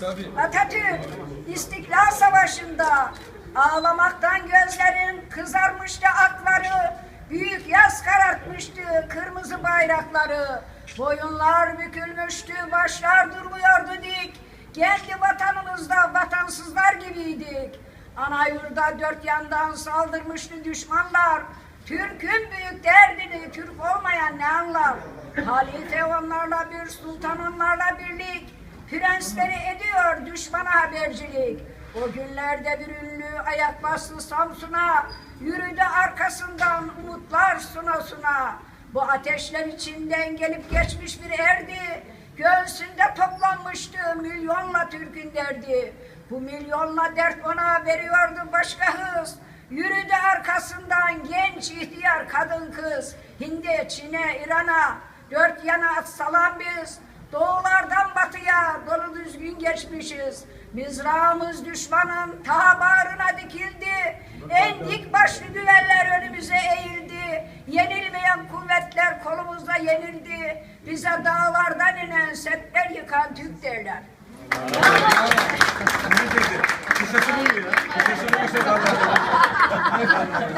Tabii. Atatürk İstiklal Savaşı'nda ağlamaktan gözlerin kızarmıştı akları, büyük yaz karartmıştı kırmızı bayrakları. Boyunlar bükülmüştü, başlar durmuyordu dik. Kendi vatanımızda vatansızlar gibiydik. Ana yurda dört yandan saldırmıştı düşmanlar. Türk'ün büyük derdini Türk olmayan ne anlar? Halife onlarla bir, sultan onlarla birlik. Prensleri ediyor düşmana habercilik. O günlerde bir ünlü ayak bastı Samsun'a. Yürüdü arkasından umutlar suna suna. Bu ateşler içinden gelip geçmiş bir erdi. Göğsünde toplanmıştı milyonla Türk'ün derdi. Bu milyonla dert ona veriyordu başka hız. Yürüdü arkasından genç ihtiyar kadın kız. Hind'e, Çin'e, İran'a dört yana atsalan biz. Doğulardan batıya geçmişiz. Mızrağımız düşmanın ta bağrına dikildi. En dik başlı düveller önümüze eğildi. Yenilmeyen kuvvetler kolumuzda yenildi. Bize dağlardan inen setler yıkan Türk derler.